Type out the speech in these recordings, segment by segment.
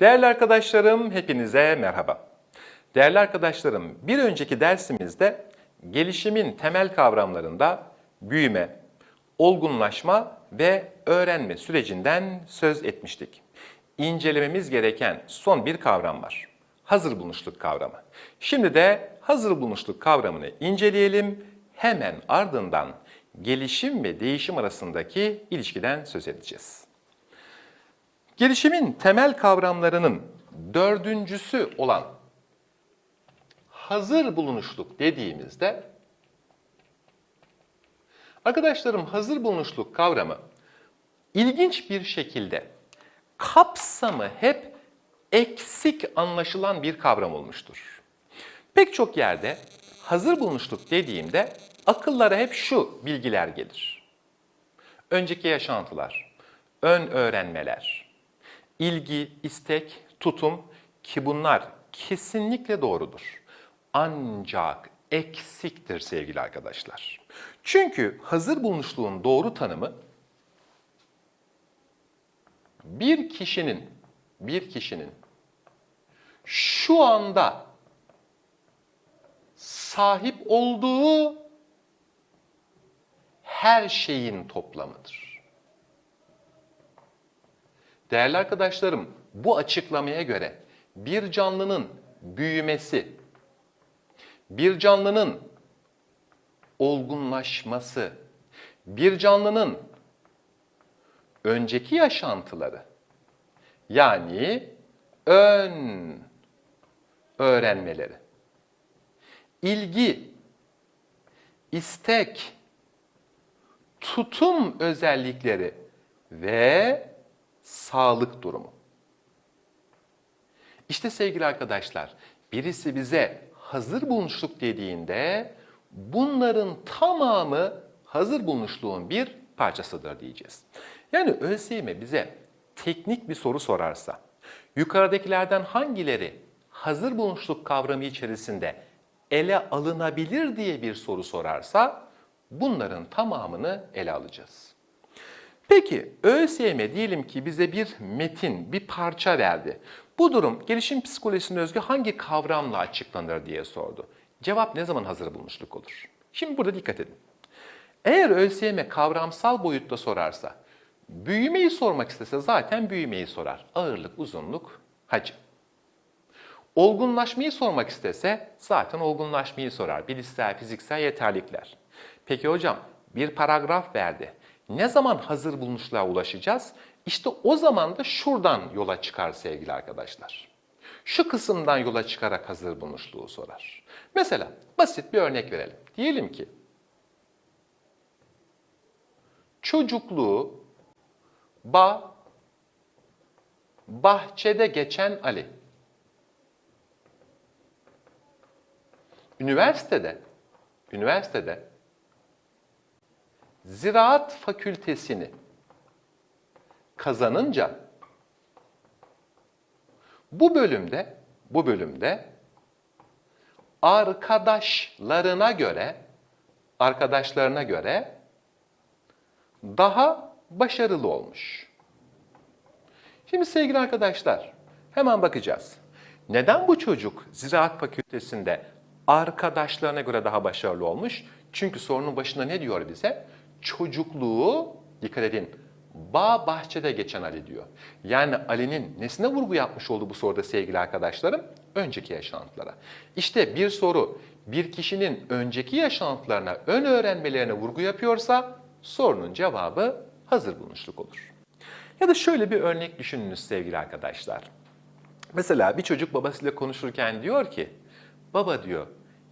Değerli arkadaşlarım, hepinize merhaba. Değerli arkadaşlarım, bir önceki dersimizde gelişimin temel kavramlarında büyüme, olgunlaşma ve öğrenme sürecinden söz etmiştik. İncelememiz gereken son bir kavram var. Hazır bulunuşluk kavramı. Şimdi de hazır bulunuşluk kavramını inceleyelim. Hemen ardından gelişim ve değişim arasındaki ilişkiden söz edeceğiz. Gelişimin temel kavramlarının dördüncüsü olan hazır bulunuşluk dediğimizde arkadaşlarım hazır bulunuşluk kavramı ilginç bir şekilde kapsamı hep eksik anlaşılan bir kavram olmuştur. Pek çok yerde hazır bulunuşluk dediğimde akıllara hep şu bilgiler gelir. Önceki yaşantılar, ön öğrenmeler, ilgi, istek, tutum ki bunlar kesinlikle doğrudur. Ancak eksiktir sevgili arkadaşlar. Çünkü hazır bulunuşluğun doğru tanımı bir kişinin bir kişinin şu anda sahip olduğu her şeyin toplamıdır. Değerli arkadaşlarım, bu açıklamaya göre bir canlının büyümesi, bir canlının olgunlaşması, bir canlının önceki yaşantıları yani ön öğrenmeleri, ilgi, istek, tutum özellikleri ve sağlık durumu. İşte sevgili arkadaşlar, birisi bize hazır bulunuşluk dediğinde bunların tamamı hazır bulunuşluğun bir parçasıdır diyeceğiz. Yani ÖSYM bize teknik bir soru sorarsa, yukarıdakilerden hangileri hazır bulunuşluk kavramı içerisinde ele alınabilir diye bir soru sorarsa bunların tamamını ele alacağız. Peki ÖSYM diyelim ki bize bir metin, bir parça verdi. Bu durum gelişim psikolojisine özgü hangi kavramla açıklanır diye sordu. Cevap ne zaman hazır bulmuşluk olur? Şimdi burada dikkat edin. Eğer ÖSYM kavramsal boyutta sorarsa, büyümeyi sormak istese zaten büyümeyi sorar. Ağırlık, uzunluk, hacim. Olgunlaşmayı sormak istese zaten olgunlaşmayı sorar. Bilişsel, fiziksel yeterlikler. Peki hocam bir paragraf verdi. Ne zaman hazır bulunuşluğa ulaşacağız? İşte o zaman da şuradan yola çıkar sevgili arkadaşlar. Şu kısımdan yola çıkarak hazır bulunuşluğu sorar. Mesela basit bir örnek verelim. Diyelim ki çocukluğu ba bahçede geçen Ali. Üniversitede üniversitede Ziraat Fakültesini kazanınca bu bölümde bu bölümde arkadaşlarına göre arkadaşlarına göre daha başarılı olmuş. Şimdi sevgili arkadaşlar hemen bakacağız. Neden bu çocuk Ziraat Fakültesinde arkadaşlarına göre daha başarılı olmuş? Çünkü sorunun başında ne diyor bize? Çocukluğu, dikkat edin, bağ bahçede geçen Ali diyor. Yani Ali'nin nesine vurgu yapmış oldu bu soruda sevgili arkadaşlarım? Önceki yaşantılara. İşte bir soru bir kişinin önceki yaşantılarına, ön öğrenmelerine vurgu yapıyorsa sorunun cevabı hazır bulunuşluk olur. Ya da şöyle bir örnek düşününüz sevgili arkadaşlar. Mesela bir çocuk babasıyla konuşurken diyor ki, baba diyor,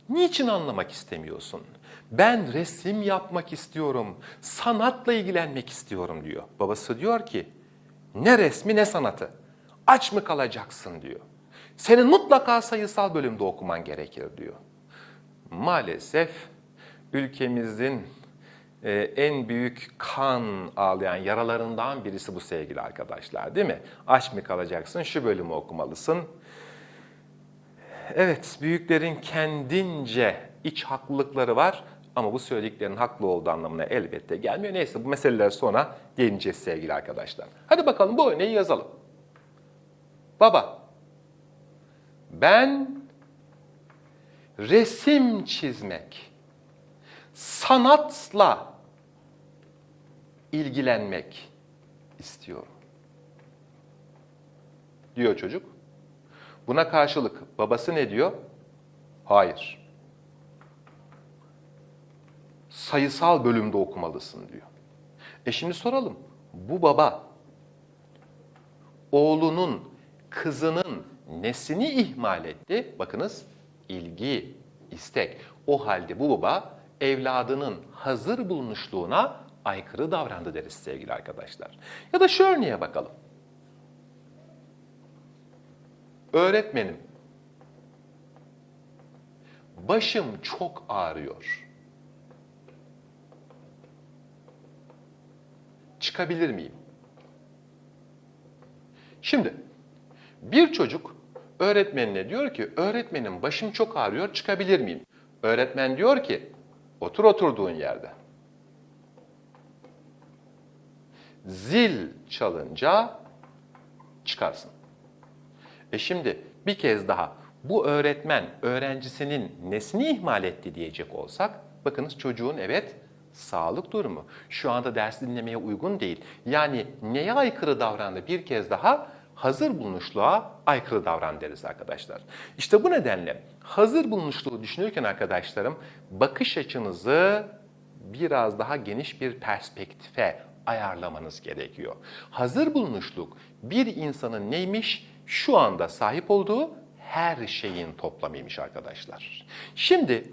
niçin anlamak istemiyorsun? Ben resim yapmak istiyorum, sanatla ilgilenmek istiyorum diyor. Babası diyor ki, ne resmi ne sanatı, aç mı kalacaksın diyor. Senin mutlaka sayısal bölümde okuman gerekir diyor. Maalesef ülkemizin e, en büyük kan ağlayan yaralarından birisi bu sevgili arkadaşlar değil mi? Aç mı kalacaksın, şu bölümü okumalısın. Evet, büyüklerin kendince iç haklılıkları var ama bu söylediklerinin haklı olduğu anlamına elbette gelmiyor. Neyse bu meseleler sonra değineceğiz sevgili arkadaşlar. Hadi bakalım bu örneği yazalım. Baba, ben resim çizmek, sanatla ilgilenmek istiyorum. Diyor çocuk. Buna karşılık babası ne diyor? Hayır. Sayısal bölümde okumalısın diyor. E şimdi soralım. Bu baba oğlunun, kızının nesini ihmal etti? Bakınız ilgi, istek. O halde bu baba evladının hazır bulunuşluğuna aykırı davrandı deriz sevgili arkadaşlar. Ya da şu örneğe bakalım. Öğretmenim, başım çok ağrıyor. Çıkabilir miyim? Şimdi bir çocuk öğretmenine diyor ki öğretmenim başım çok ağrıyor çıkabilir miyim? Öğretmen diyor ki otur oturduğun yerde. Zil çalınca çıkarsın. E şimdi bir kez daha bu öğretmen öğrencisinin nesini ihmal etti diyecek olsak bakınız çocuğun evet sağlık durumu şu anda ders dinlemeye uygun değil. Yani neye aykırı davrandı bir kez daha hazır bulunuşluğa aykırı davran deriz arkadaşlar. İşte bu nedenle hazır bulunuşluğu düşünürken arkadaşlarım bakış açınızı biraz daha geniş bir perspektife ayarlamanız gerekiyor. Hazır bulunuşluk bir insanın neymiş? Şu anda sahip olduğu her şeyin toplamıymış arkadaşlar. Şimdi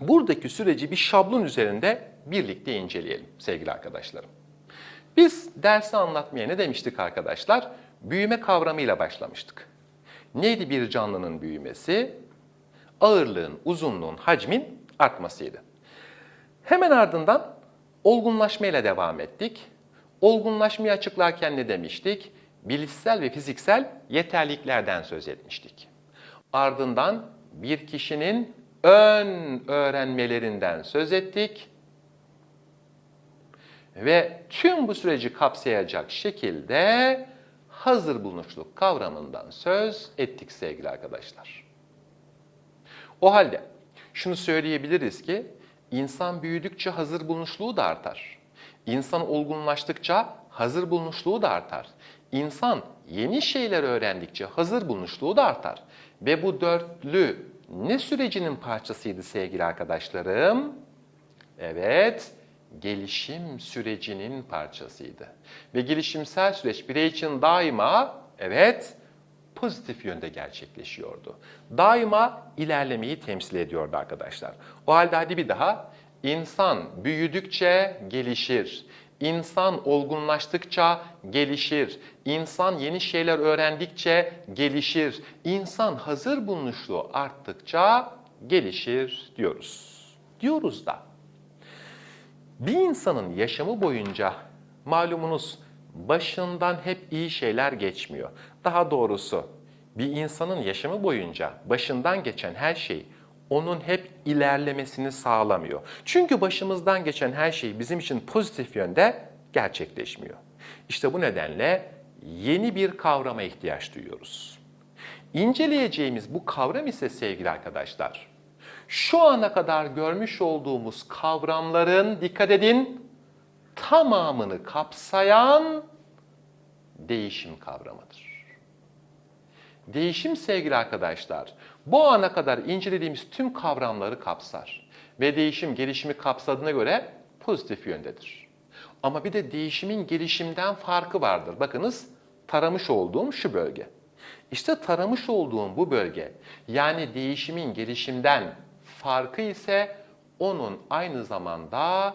buradaki süreci bir şablon üzerinde birlikte inceleyelim sevgili arkadaşlarım. Biz dersi anlatmaya ne demiştik arkadaşlar? Büyüme kavramıyla başlamıştık. Neydi bir canlının büyümesi? Ağırlığın, uzunluğun, hacmin artmasıydı. Hemen ardından olgunlaşmayla devam ettik. Olgunlaşmayı açıklarken ne demiştik? Bilişsel ve fiziksel yeterliliklerden söz etmiştik. Ardından bir kişinin ön öğrenmelerinden söz ettik. Ve tüm bu süreci kapsayacak şekilde hazır bulunuşluk kavramından söz ettik sevgili arkadaşlar. O halde şunu söyleyebiliriz ki insan büyüdükçe hazır bulunuşluğu da artar. İnsan olgunlaştıkça hazır bulunuşluğu da artar. İnsan yeni şeyler öğrendikçe hazır bulunuşluğu da artar. Ve bu dörtlü ne sürecinin parçasıydı sevgili arkadaşlarım? Evet, gelişim sürecinin parçasıydı. Ve gelişimsel süreç birey için daima evet pozitif yönde gerçekleşiyordu. Daima ilerlemeyi temsil ediyordu arkadaşlar. O halde hadi bir daha insan büyüdükçe gelişir. İnsan olgunlaştıkça gelişir. İnsan yeni şeyler öğrendikçe gelişir. İnsan hazır bulunuşluğu arttıkça gelişir diyoruz. Diyoruz da bir insanın yaşamı boyunca malumunuz başından hep iyi şeyler geçmiyor. Daha doğrusu bir insanın yaşamı boyunca başından geçen her şey onun hep ilerlemesini sağlamıyor. Çünkü başımızdan geçen her şey bizim için pozitif yönde gerçekleşmiyor. İşte bu nedenle yeni bir kavrama ihtiyaç duyuyoruz. İnceleyeceğimiz bu kavram ise sevgili arkadaşlar, şu ana kadar görmüş olduğumuz kavramların dikkat edin tamamını kapsayan değişim kavramıdır. Değişim sevgili arkadaşlar, bu ana kadar incelediğimiz tüm kavramları kapsar. Ve değişim gelişimi kapsadığına göre pozitif yöndedir. Ama bir de değişimin gelişimden farkı vardır. Bakınız taramış olduğum şu bölge. İşte taramış olduğum bu bölge yani değişimin gelişimden farkı ise onun aynı zamanda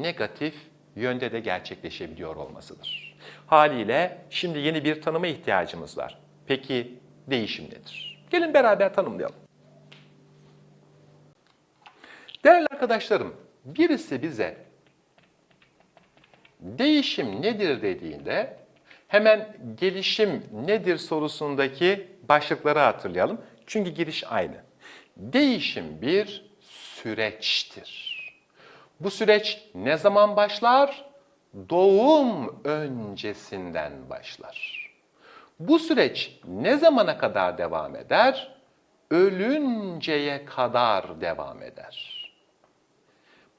negatif yönde de gerçekleşebiliyor olmasıdır. Haliyle şimdi yeni bir tanıma ihtiyacımız var. Peki değişim nedir? Gelin beraber tanımlayalım. Değerli arkadaşlarım, birisi bize değişim nedir dediğinde hemen gelişim nedir sorusundaki başlıkları hatırlayalım. Çünkü giriş aynı. Değişim bir süreçtir. Bu süreç ne zaman başlar? Doğum öncesinden başlar. Bu süreç ne zamana kadar devam eder? Ölünceye kadar devam eder.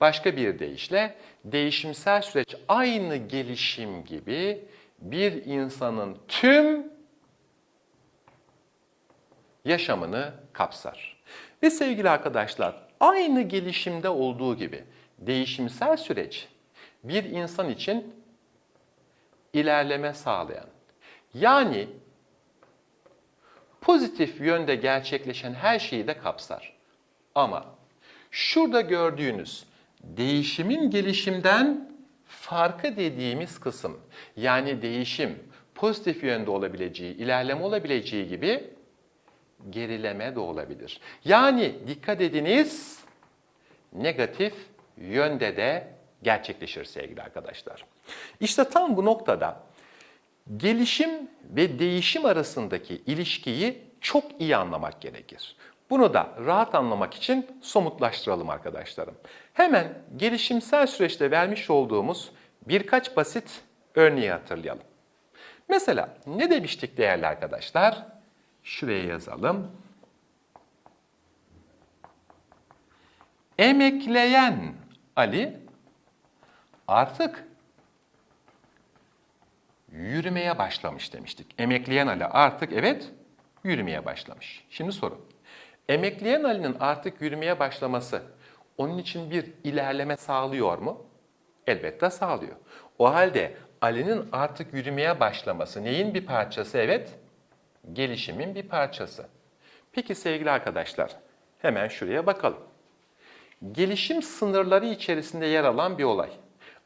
Başka bir deyişle değişimsel süreç aynı gelişim gibi bir insanın tüm yaşamını kapsar. Ve sevgili arkadaşlar, aynı gelişimde olduğu gibi değişimsel süreç bir insan için ilerleme sağlayan, yani pozitif yönde gerçekleşen her şeyi de kapsar. Ama şurada gördüğünüz değişimin gelişimden farkı dediğimiz kısım, yani değişim pozitif yönde olabileceği, ilerleme olabileceği gibi gerileme de olabilir. Yani dikkat ediniz, negatif yönde de gerçekleşir sevgili arkadaşlar. İşte tam bu noktada gelişim ve değişim arasındaki ilişkiyi çok iyi anlamak gerekir. Bunu da rahat anlamak için somutlaştıralım arkadaşlarım. Hemen gelişimsel süreçte vermiş olduğumuz birkaç basit örneği hatırlayalım. Mesela ne demiştik değerli arkadaşlar? Şuraya yazalım. Emekleyen Ali artık yürümeye başlamış demiştik. Emekleyen Ali artık evet yürümeye başlamış. Şimdi soru. Emekleyen Ali'nin artık yürümeye başlaması onun için bir ilerleme sağlıyor mu? Elbette sağlıyor. O halde Ali'nin artık yürümeye başlaması neyin bir parçası? Evet, gelişimin bir parçası. Peki sevgili arkadaşlar, hemen şuraya bakalım. Gelişim sınırları içerisinde yer alan bir olay.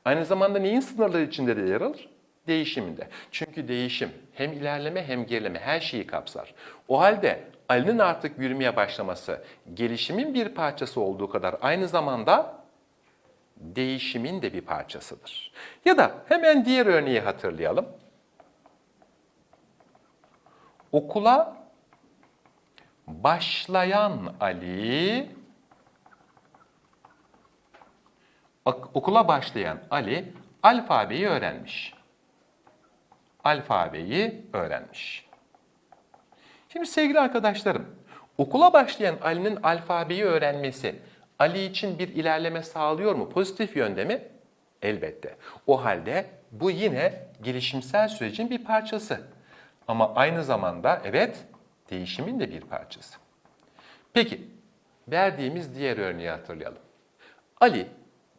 Aynı zamanda neyin sınırları içinde de yer alır? Değişiminde. Çünkü değişim hem ilerleme hem gerileme her şeyi kapsar. O halde Ali'nin artık yürümeye başlaması gelişimin bir parçası olduğu kadar aynı zamanda değişimin de bir parçasıdır. Ya da hemen diğer örneği hatırlayalım. Okula başlayan Ali okula başlayan Ali alfabeyi öğrenmiş. Alfabeyi öğrenmiş. Şimdi sevgili arkadaşlarım, okula başlayan Ali'nin alfabeyi öğrenmesi Ali için bir ilerleme sağlıyor mu? Pozitif yönde mi? Elbette. O halde bu yine gelişimsel sürecin bir parçası. Ama aynı zamanda evet değişimin de bir parçası. Peki verdiğimiz diğer örneği hatırlayalım. Ali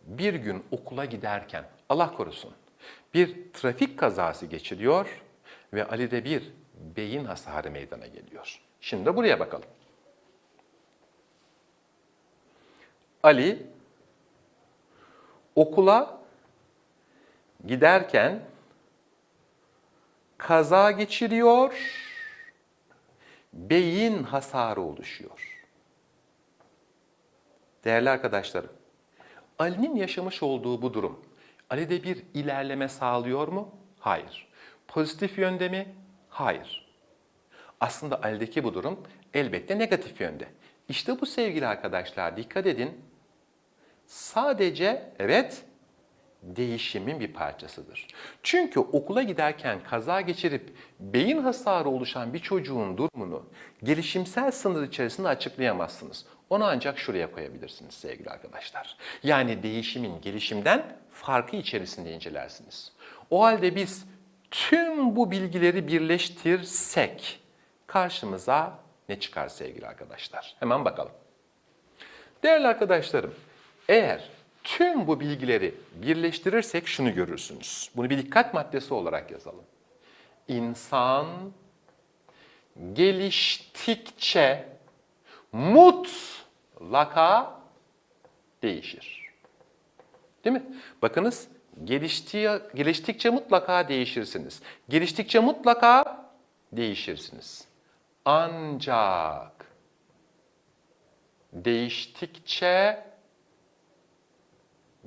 bir gün okula giderken Allah korusun bir trafik kazası geçiriyor ve Ali'de bir beyin hasarı meydana geliyor. Şimdi buraya bakalım. Ali okula giderken kaza geçiriyor, beyin hasarı oluşuyor. Değerli arkadaşlarım, Ali'nin yaşamış olduğu bu durum, Ali'de bir ilerleme sağlıyor mu? Hayır. Pozitif yönde mi? Hayır. Aslında Ali'deki bu durum elbette negatif yönde. İşte bu sevgili arkadaşlar dikkat edin. Sadece evet değişimin bir parçasıdır. Çünkü okula giderken kaza geçirip beyin hasarı oluşan bir çocuğun durumunu gelişimsel sınır içerisinde açıklayamazsınız. Onu ancak şuraya koyabilirsiniz sevgili arkadaşlar. Yani değişimin gelişimden farkı içerisinde incelersiniz. O halde biz tüm bu bilgileri birleştirsek karşımıza ne çıkar sevgili arkadaşlar? Hemen bakalım. Değerli arkadaşlarım, eğer tüm bu bilgileri birleştirirsek şunu görürsünüz. Bunu bir dikkat maddesi olarak yazalım. İnsan geliştikçe mutlaka değişir. Değil mi? Bakınız geliştiği, geliştikçe mutlaka değişirsiniz. Geliştikçe mutlaka değişirsiniz. Ancak değiştikçe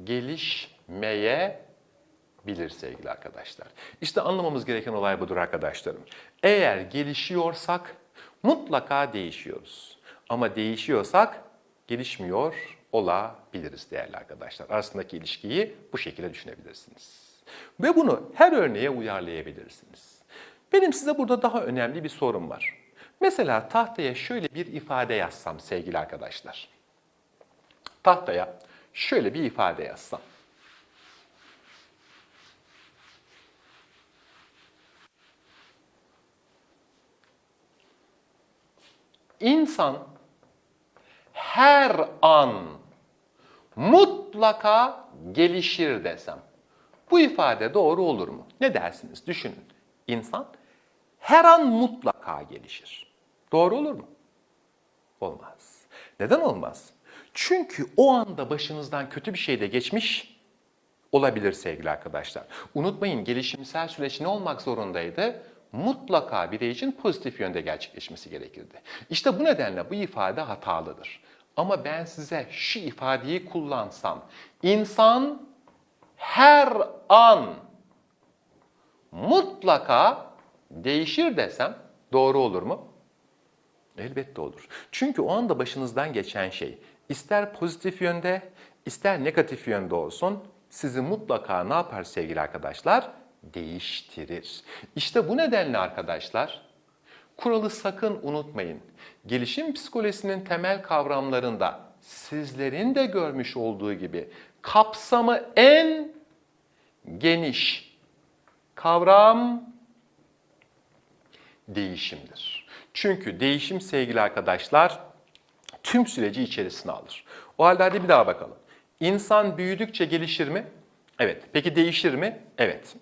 gelişmeye bilir sevgili arkadaşlar. İşte anlamamız gereken olay budur arkadaşlarım. Eğer gelişiyorsak mutlaka değişiyoruz. Ama değişiyorsak gelişmiyor olabiliriz değerli arkadaşlar. Arasındaki ilişkiyi bu şekilde düşünebilirsiniz. Ve bunu her örneğe uyarlayabilirsiniz. Benim size burada daha önemli bir sorum var. Mesela tahtaya şöyle bir ifade yazsam sevgili arkadaşlar. Tahtaya şöyle bir ifade yazsam. İnsan her an mutlaka gelişir desem. Bu ifade doğru olur mu? Ne dersiniz? Düşünün. İnsan her an mutlaka gelişir. Doğru olur mu? Olmaz. Neden olmaz? Çünkü o anda başınızdan kötü bir şey de geçmiş olabilir sevgili arkadaşlar. Unutmayın gelişimsel süreç ne olmak zorundaydı? Mutlaka birey için pozitif yönde gerçekleşmesi gerekirdi. İşte bu nedenle bu ifade hatalıdır. Ama ben size şu ifadeyi kullansam, insan her an mutlaka değişir desem doğru olur mu? Elbette olur. Çünkü o anda başınızdan geçen şey ister pozitif yönde ister negatif yönde olsun sizi mutlaka ne yapar sevgili arkadaşlar? Değiştirir. İşte bu nedenle arkadaşlar kuralı sakın unutmayın. Gelişim psikolojisinin temel kavramlarında sizlerin de görmüş olduğu gibi kapsamı en geniş kavram değişimdir. Çünkü değişim sevgili arkadaşlar tüm süreci içerisine alır. O halde hadi bir daha bakalım. İnsan büyüdükçe gelişir mi? Evet. Peki değişir mi? Evet.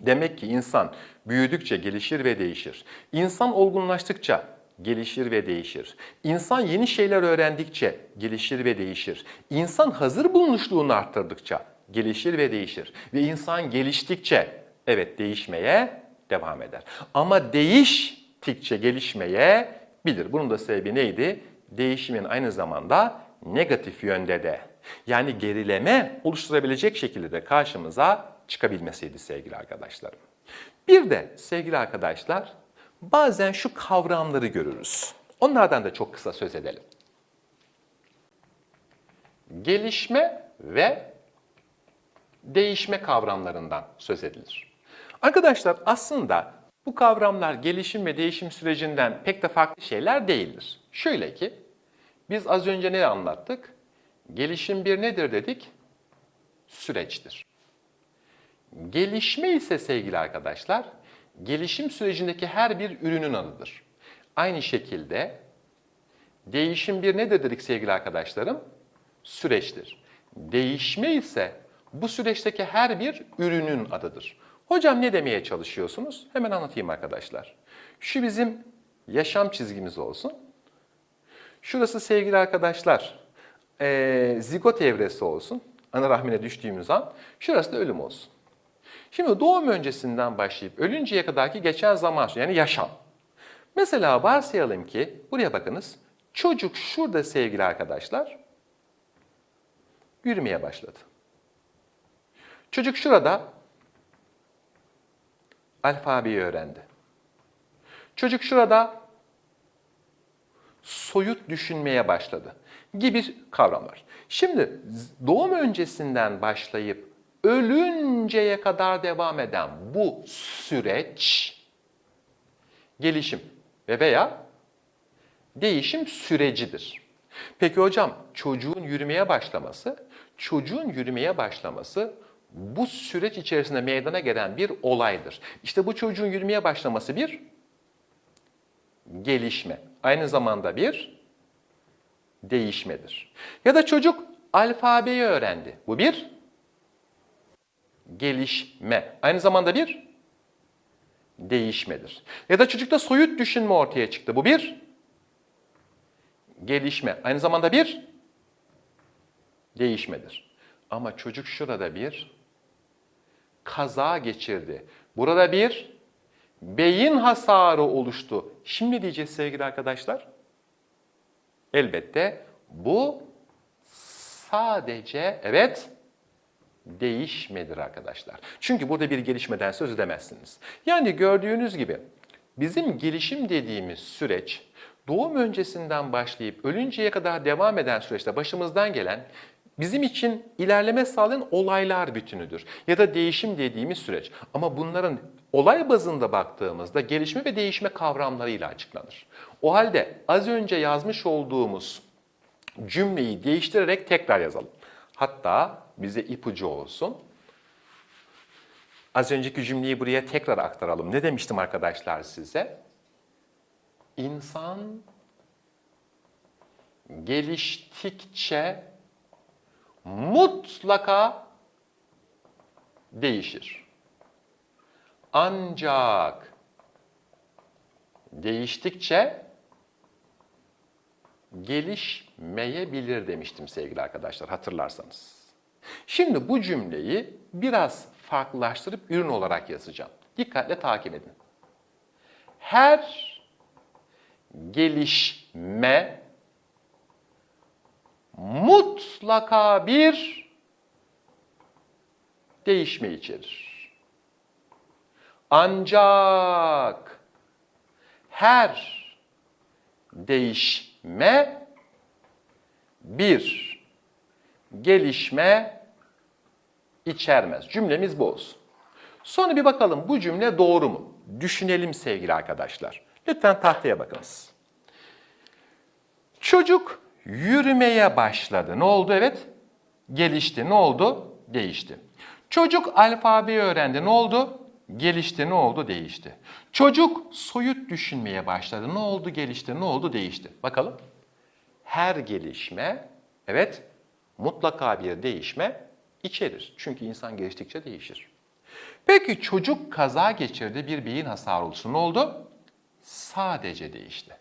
Demek ki insan büyüdükçe gelişir ve değişir. İnsan olgunlaştıkça gelişir ve değişir. İnsan yeni şeyler öğrendikçe gelişir ve değişir. İnsan hazır bulunuşluğunu arttırdıkça gelişir ve değişir. Ve insan geliştikçe evet değişmeye devam eder. Ama değiştikçe gelişmeye bilir. Bunun da sebebi neydi? Değişimin aynı zamanda negatif yönde de yani gerileme oluşturabilecek şekilde de karşımıza çıkabilmesiydi sevgili arkadaşlarım. Bir de sevgili arkadaşlar bazen şu kavramları görürüz. Onlardan da çok kısa söz edelim. Gelişme ve değişme kavramlarından söz edilir. Arkadaşlar aslında bu kavramlar gelişim ve değişim sürecinden pek de farklı şeyler değildir. Şöyle ki biz az önce ne anlattık? Gelişim bir nedir dedik? Süreçtir. Gelişme ise sevgili arkadaşlar, gelişim sürecindeki her bir ürünün adıdır. Aynı şekilde değişim bir nedir dedik sevgili arkadaşlarım? Süreçtir. Değişme ise bu süreçteki her bir ürünün adıdır. Hocam ne demeye çalışıyorsunuz? Hemen anlatayım arkadaşlar. Şu bizim yaşam çizgimiz olsun. Şurası sevgili arkadaşlar e, zigot evresi olsun. Ana rahmine düştüğümüz an. Şurası da ölüm olsun. Şimdi doğum öncesinden başlayıp ölünceye kadarki geçen zaman yani yaşam. Mesela varsayalım ki buraya bakınız. Çocuk şurada sevgili arkadaşlar yürümeye başladı. Çocuk şurada alfabeyi öğrendi. Çocuk şurada soyut düşünmeye başladı gibi kavramlar. Şimdi doğum öncesinden başlayıp ölünceye kadar devam eden bu süreç gelişim ve veya değişim sürecidir. Peki hocam çocuğun yürümeye başlaması, çocuğun yürümeye başlaması bu süreç içerisinde meydana gelen bir olaydır. İşte bu çocuğun yürümeye başlaması bir gelişme. Aynı zamanda bir değişmedir. Ya da çocuk alfabeyi öğrendi. Bu bir gelişme. Aynı zamanda bir değişmedir. Ya da çocukta soyut düşünme ortaya çıktı. Bu bir gelişme. Aynı zamanda bir değişmedir. Ama çocuk şurada bir kaza geçirdi. Burada bir beyin hasarı oluştu. Şimdi diyeceğiz sevgili arkadaşlar. Elbette bu sadece evet değişmedir arkadaşlar. Çünkü burada bir gelişmeden söz edemezsiniz. Yani gördüğünüz gibi bizim gelişim dediğimiz süreç doğum öncesinden başlayıp ölünceye kadar devam eden süreçte başımızdan gelen bizim için ilerleme sağlayan olaylar bütünüdür. Ya da değişim dediğimiz süreç. Ama bunların olay bazında baktığımızda gelişme ve değişme kavramlarıyla açıklanır. O halde az önce yazmış olduğumuz cümleyi değiştirerek tekrar yazalım. Hatta bize ipucu olsun. Az önceki cümleyi buraya tekrar aktaralım. Ne demiştim arkadaşlar size? İnsan geliştikçe mutlaka değişir. Ancak değiştikçe gelişmeyebilir demiştim sevgili arkadaşlar hatırlarsanız. Şimdi bu cümleyi biraz farklılaştırıp ürün olarak yazacağım. Dikkatle takip edin. Her gelişme mutlaka bir değişme içerir. Ancak her değişme bir gelişme içermez. Cümlemiz bu olsun. Sonra bir bakalım bu cümle doğru mu? Düşünelim sevgili arkadaşlar. Lütfen tahtaya bakınız. Çocuk yürümeye başladı. Ne oldu? Evet. Gelişti. Ne oldu? Değişti. Çocuk alfabeyi öğrendi. Ne oldu? Gelişti. Ne oldu? Değişti. Çocuk soyut düşünmeye başladı. Ne oldu? Gelişti. Ne oldu? Değişti. Bakalım. Her gelişme, evet, mutlaka bir değişme içerir. Çünkü insan geliştikçe değişir. Peki çocuk kaza geçirdi, bir beyin hasarı olsun. Ne oldu? Sadece değişti.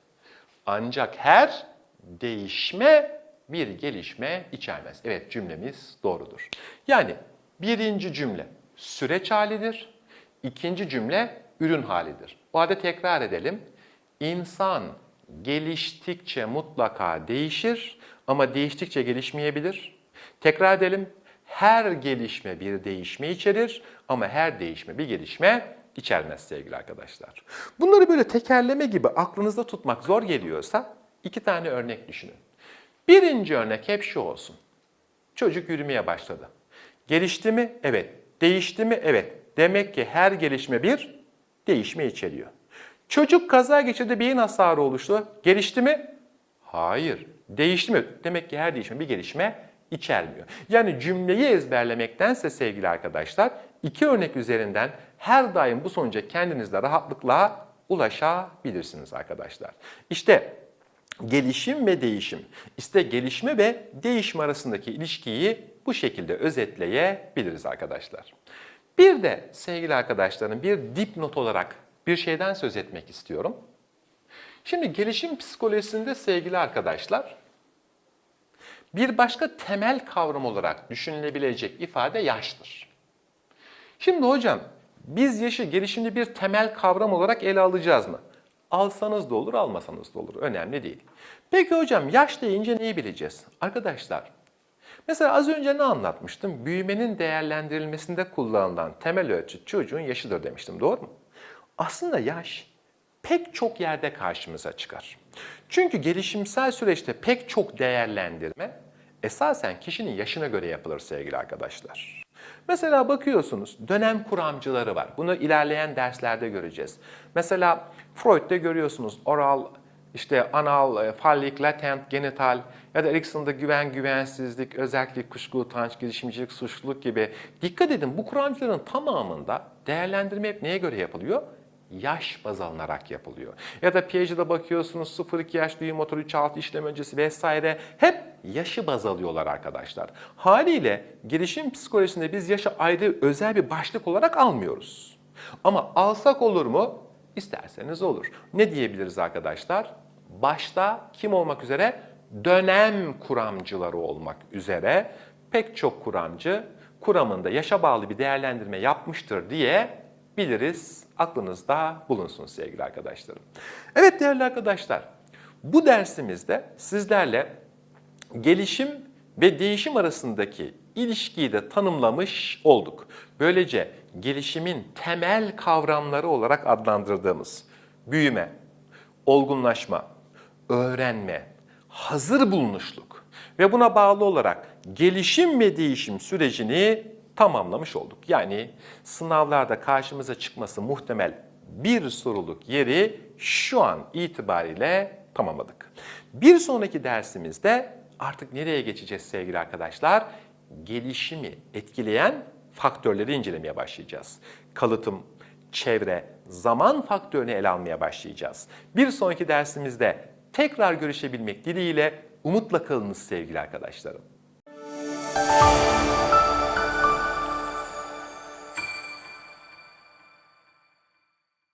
Ancak her değişme bir gelişme içermez. Evet cümlemiz doğrudur. Yani birinci cümle süreç halidir. İkinci cümle ürün halidir. O halde tekrar edelim. İnsan geliştikçe mutlaka değişir ama değiştikçe gelişmeyebilir. Tekrar edelim. Her gelişme bir değişme içerir ama her değişme bir gelişme içermez sevgili arkadaşlar. Bunları böyle tekerleme gibi aklınızda tutmak zor geliyorsa iki tane örnek düşünün. Birinci örnek hep şu olsun. Çocuk yürümeye başladı. Gelişti mi? Evet. Değişti mi? Evet. Demek ki her gelişme bir değişme içeriyor. Çocuk kaza geçirdi, beyin hasarı oluştu. Gelişti mi? Hayır. Değişti mi? Demek ki her değişme bir gelişme içermiyor. Yani cümleyi ezberlemektense sevgili arkadaşlar, iki örnek üzerinden her daim bu sonuca kendinizle rahatlıkla ulaşabilirsiniz arkadaşlar. İşte gelişim ve değişim. İşte gelişme ve değişim arasındaki ilişkiyi bu şekilde özetleyebiliriz arkadaşlar. Bir de sevgili arkadaşlarım bir dipnot olarak bir şeyden söz etmek istiyorum. Şimdi gelişim psikolojisinde sevgili arkadaşlar bir başka temel kavram olarak düşünülebilecek ifade yaştır. Şimdi hocam biz yaşı gelişimde bir temel kavram olarak ele alacağız mı? Alsanız da olur, almasanız da olur. Önemli değil. Peki hocam yaş deyince neyi bileceğiz? Arkadaşlar Mesela az önce ne anlatmıştım? Büyümenin değerlendirilmesinde kullanılan temel ölçüt çocuğun yaşıdır demiştim. Doğru mu? Aslında yaş pek çok yerde karşımıza çıkar. Çünkü gelişimsel süreçte pek çok değerlendirme esasen kişinin yaşına göre yapılır sevgili arkadaşlar. Mesela bakıyorsunuz dönem kuramcıları var. Bunu ilerleyen derslerde göreceğiz. Mesela Freud'de görüyorsunuz oral işte anal, e, fallik, latent, genital ya da Erikson'da güven, güvensizlik, özellik, kuşku, utanç, girişimcilik, suçluluk gibi. Dikkat edin bu kuramcıların tamamında değerlendirme hep neye göre yapılıyor? Yaş baz alınarak yapılıyor. Ya da Piaget'e bakıyorsunuz 0-2 yaş düğüm motoru 3-6 işlem öncesi vesaire hep yaşı baz alıyorlar arkadaşlar. Haliyle gelişim psikolojisinde biz yaşı ayrı özel bir başlık olarak almıyoruz. Ama alsak olur mu? İsterseniz olur. Ne diyebiliriz arkadaşlar? Başta kim olmak üzere? Dönem kuramcıları olmak üzere pek çok kuramcı kuramında yaşa bağlı bir değerlendirme yapmıştır diye biliriz. Aklınızda bulunsun sevgili arkadaşlarım. Evet değerli arkadaşlar, bu dersimizde sizlerle gelişim ve değişim arasındaki ilişkiyi de tanımlamış olduk. Böylece gelişimin temel kavramları olarak adlandırdığımız büyüme, olgunlaşma, öğrenme, hazır bulunuşluk ve buna bağlı olarak gelişim ve değişim sürecini tamamlamış olduk. Yani sınavlarda karşımıza çıkması muhtemel bir soruluk yeri şu an itibariyle tamamladık. Bir sonraki dersimizde artık nereye geçeceğiz sevgili arkadaşlar? Gelişimi etkileyen faktörleri incelemeye başlayacağız. Kalıtım, çevre, zaman faktörünü ele almaya başlayacağız. Bir sonraki dersimizde tekrar görüşebilmek dileğiyle umutla kalınız sevgili arkadaşlarım.